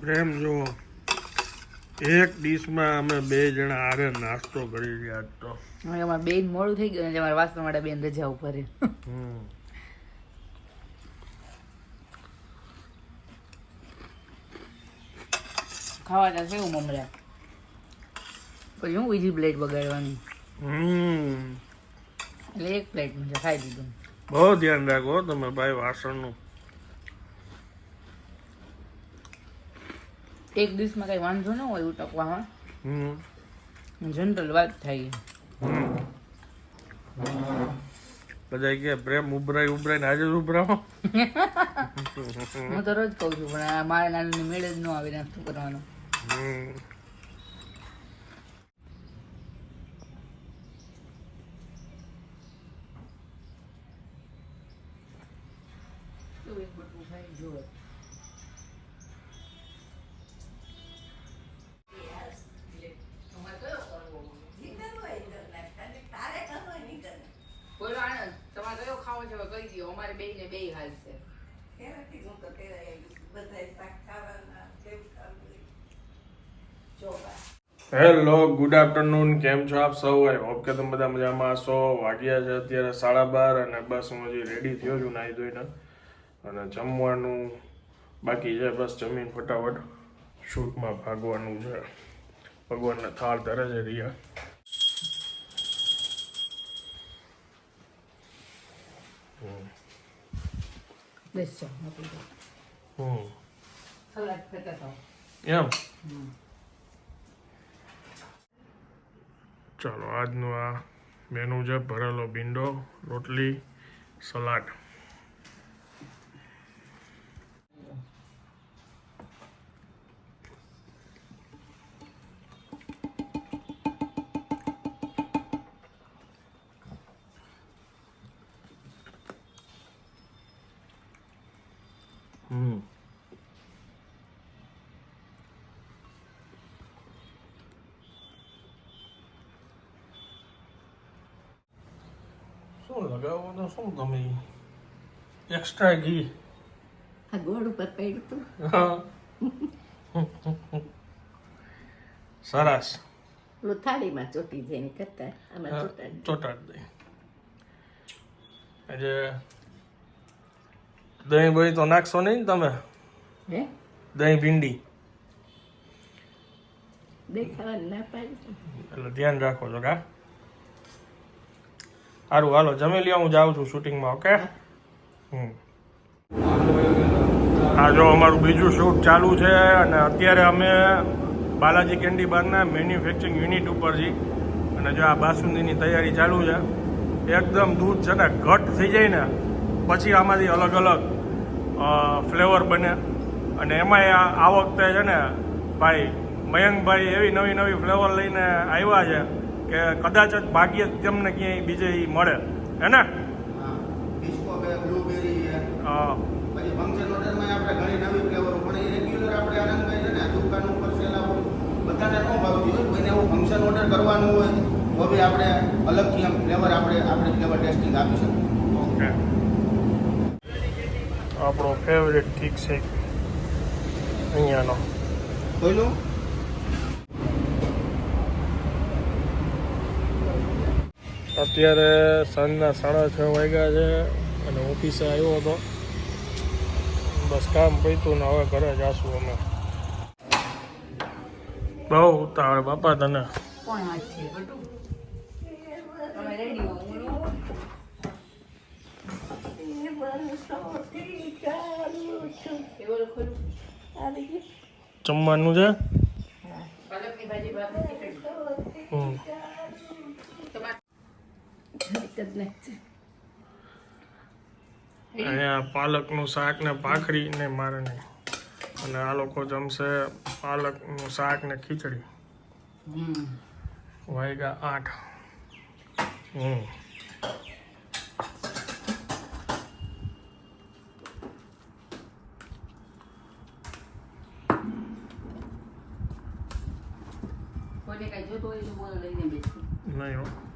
પ્રેમ જો એક ડીશમાં અમે બે જણા આરે નાસ્તો કરી રહ્યા તો. અમારે બેન મોડું થઈ ગયું એટલે અમારે વાસણ માટે બેન રજા ઉપર છે. હમ. ખાવાના કેવું મમરા? પછી હું બીજી પ્લેટ બગાડવાની? હમ. એટલે એક પ્લેટમાં ખાઈ દીધું. બહુ ધ્યાન રાખો તમે ભાઈ વાસણનું. એક દિવસમાં કઈ વાંધો ન હોય ઉટકવામાં. જનરલ વાત થાય. બધા કે પ્રેમ ઉભરાય ઉભરાય આજે જ ઉભરાવો. હું તો રોજ કહું છું પણ મારા નાની મેળ જ ન આવે નાસ્તો કરવાનો? હમ. અમારે બે ને બે હાલશે હેલો ગુડ આફ્ટરનૂન કેમ છો આપ સૌ? આઈ હોપ કે તમે બધા મજામાં હશો. વાગ્યા છે અત્યારે સાડા બાર અને બસ હું હજી રેડી થયો છું નાહી ધોઈને. અને જમવાનું બાકી છે બસ જમીન ફટાફટ શૂટમાં ભાગવાનું છે. ભગવાનના થાળ ધરે છે રિયા. બેસ જાઓ આપી દો હમ સલાડ ફેંકા થાવ એમ ચાલો આજનો આ મેનુ છે ભરેલો ભીંડો રોટલી સલાડ લગાવો તો શું તમે એક્સ્ટ્રા ઘી. આ ગોળ ઉપર પડ્યું હતું સરસ. પેલું થાળીમાં ચોટી જાય એની કરતા. આમાં ચોટાડી ચોટાડી દઈ આજે દહીં બહીં તો નાખશો નહીં તમે? હે? દહીં ભીંડી. દેખાવાની ના પાડી. એટલે ધ્યાન રાખો છો કા. સારું હાલો, જમી લ્યો, હું જાઉં છું શૂટિંગમાં, ઓકે? આ જો અમારું બીજું શૂટ ચાલુ છે અને અત્યારે અમે બાલાજી કેન્ડી બારના મેન્યુફેક્ચરિંગ યુનિટ ઉપર છીએ. અને જો આ બાસુંદીની તૈયારી ચાલુ છે, એકદમ દૂધ છે ને, ઘટ થઈ જાય ને, પછી આમાંથી અલગ અલગ ફ્લેવર બને. અને એમાંય આ વખતે છે ને, ભાઈ, મયંકભાઈ એવી નવી નવી ફ્લેવર લઈને આવ્યા છે. કે કદાચ જ ભાગ્યે તેમને ક્યાંય બીજે એ મળે. હે ને? છે પછી ફંક્શન ઓર્ડરમાં આપણે ઘણી નવી ફ્લેવરો પણ રેગ્યુલર આપણે આનંદભાઈ છે ને દુકાન ઉપર સેલા હોય બધાને ન ભાવતી હોય કોઈને એવું ફંક્શન ઓર્ડર કરવાનું હોય તો બી આપણે અલગથી આમ ફ્લેવર આપણે આપણે ફ્લેવર ટેસ્ટિંગ આપી શકીએ. ઓકે. આપણો ફેવરેટ ઠીક છે. અહીંયાનો. કોઈનું? અત્યારે સાંજના સાડા છ વાગ્યા છે અને ઓફિસે આવ્યો હતો. બસ કામ પૈતું ને હવે ઘરે જાશું અમે. બહુ ઉતાવળ બાપા તને. કોણ છે? બટુ તમે રેડી હો? હું નો હોઉં. એ બોલો ખોલું જમવાનું છે હમ. જ લાગશે અહીંયા પાલકનું શાક ને ભાખરી ને મારે નહીં અને આ લોકો જમશે પાલકનું શાક ને ખીચડી. વાયગા આઠ. હમ. નહીં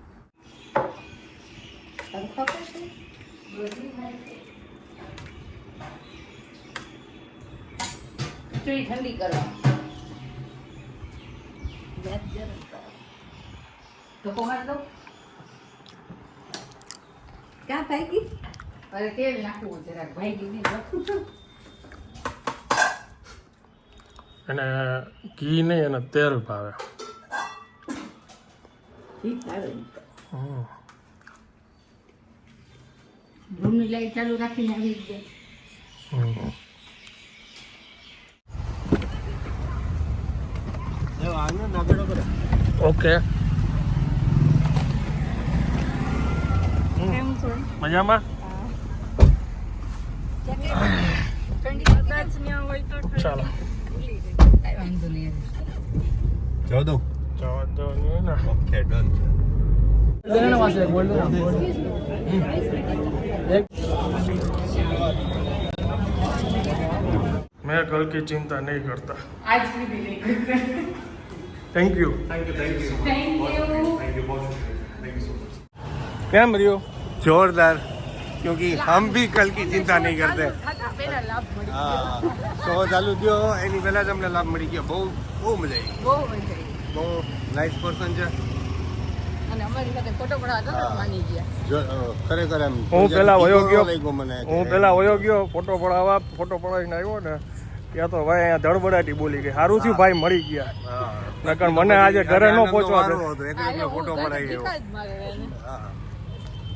હિસ્ટ્રી ઠંડી કરવા ધક્કો મારી દઉં ક્યાં ભાગી અરે તેલ નાખવું જરાક ભાઈ ગીની રાખું છું અને ઘી નહીં એને તેલ ભાવે ઠીક આવે હમ. રૂમની લાઈટ ચાલુ રાખીને આવી ગયા હમ. ઓકે કેમ છો મજામાં ચાલો કાંઈ વાંધો નહીં ચૌદો જવા દો ને ને. ઓકે ડન मैं कल की चिंता नहीं करता આજ બી નહીં કરતા થેન્ક યુ કેમ રહ્યો जोरदार क्योंकि हम भी कल की चिंता नहीं करते ખાતા પહેલા લાભ મળી હા સો ચાલુ થયો એની પહેલા જ અમને લાભ મળી ગયો બહુ બહુ મજા આવી બહુ મજા આવી બહુ નાઇસ પર્સન છે ખરેખર એમ હું પેલા વયો ગયો. હું પેલા વયો ગયો ફોટો પડાવવા ફોટો પડાવીને આવ્યો ને ત્યાં તો ભાઈ અહીંયા ધડબડાટી બોલી ગઈ. સારું ભાઈ મળી ગયા. નકર મને આજે ઘરે ન પહોંચવા દે. ફોટો પડાવી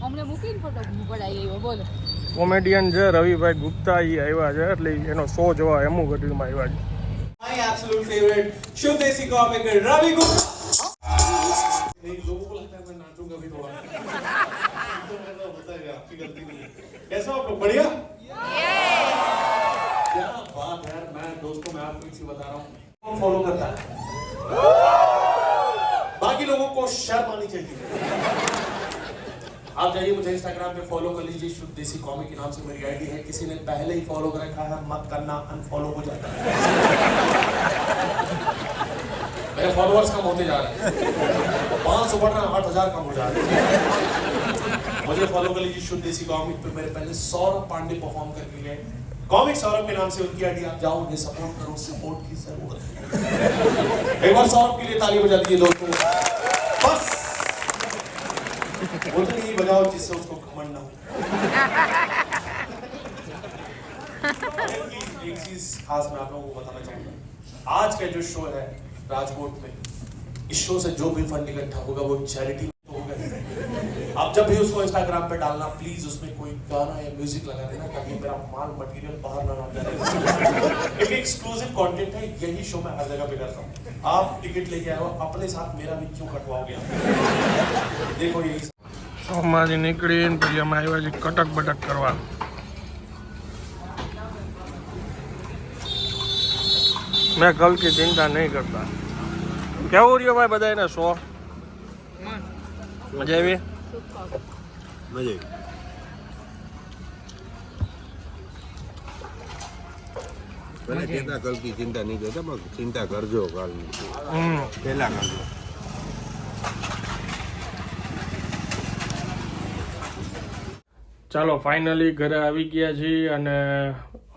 અમને ફોટો પડાવી બોલો. કોમેડિયન છે રવિભાઈ ગુપ્તા એ આવ્યા છે એટલે એનો શો જોવા એમુ ગઢવીમાં આવ્યા છે. માય એબ્સોલ્યુટ ફેવરિટ શુદ્ધ દેસી કોમિક રવિ भी थोड़ा नहीं है कैसे आप लोग? बढ़िया? क्या बात है मैं दोस्तों, मैं आपको इसी बता रहा हूँ। फॉलो करता है? बाकी लोगों को शर्म आनी चाहिए। आप जाइए मुझे इंस्टाग्राम पे फॉलो कर लीजिए, शुद्ध देसी कॉमिक के नाम से मेरी आईडी है। किसी ने पहले ही फॉलो कर रखा है मत करना अनफॉलो हो जाता है। मेरे फॉलोअर्स कम होते जा रहे हैं। पाँच सौ बढ़ रहे आठ हज़ार कम हो जा रहे मुझे फॉलो कर लीजिए शुद्ध देसी कॉमिक पे। मेरे पहले सौरभ पांडे परफॉर्म करके गए कॉमिक सौरभ के नाम से उनकी आप जाओ उन्हें सपोर्ट करो सपोर्ट की ज़रूरत एक बार सौरभ के लिए ताली बजा दीजिए दोस्तों। बस। उतनी ही बजाओ जिससे उसको घमंड ना हो। एक चीज़ खास मैं आप लोगों को बताना चाहूँगा। आज का जो शो है राजकोट में इस शो से जो भी फंड इकट्ठा होगा वो चैरिटी में होगा ही। आप जब भी उसको इंस्टाग्राम पे डालना प्लीज उसमें कोई गाना या म्यूजिक लगा देना ताकि मेरा माल मटेरियल बाहर ना ना जाए एक एक्सक्लूसिव कंटेंट है यही शो मैं हर जगह पे करता हूँ आप टिकट लेके आए हो अपने साथ मेरा भी क्यों कटवाओगे आप? देखो यही સોમાંથી નીકળીને પછી અમે આવ્યા છીએ કટક બટક કરવા મેં કલ કી ચિંતા નહીં કરતા કેવું રહ્યો ભાઈ બધા એને શો મજા આવી? મજા આવી. ભલે ચિંતા કરતી ચિંતા નહીં કરતા પણ ચિંતા કરજો કાલની. પહેલા કરજો. ચાલો ફાઇનલી ઘરે આવી ગયા છીએ અને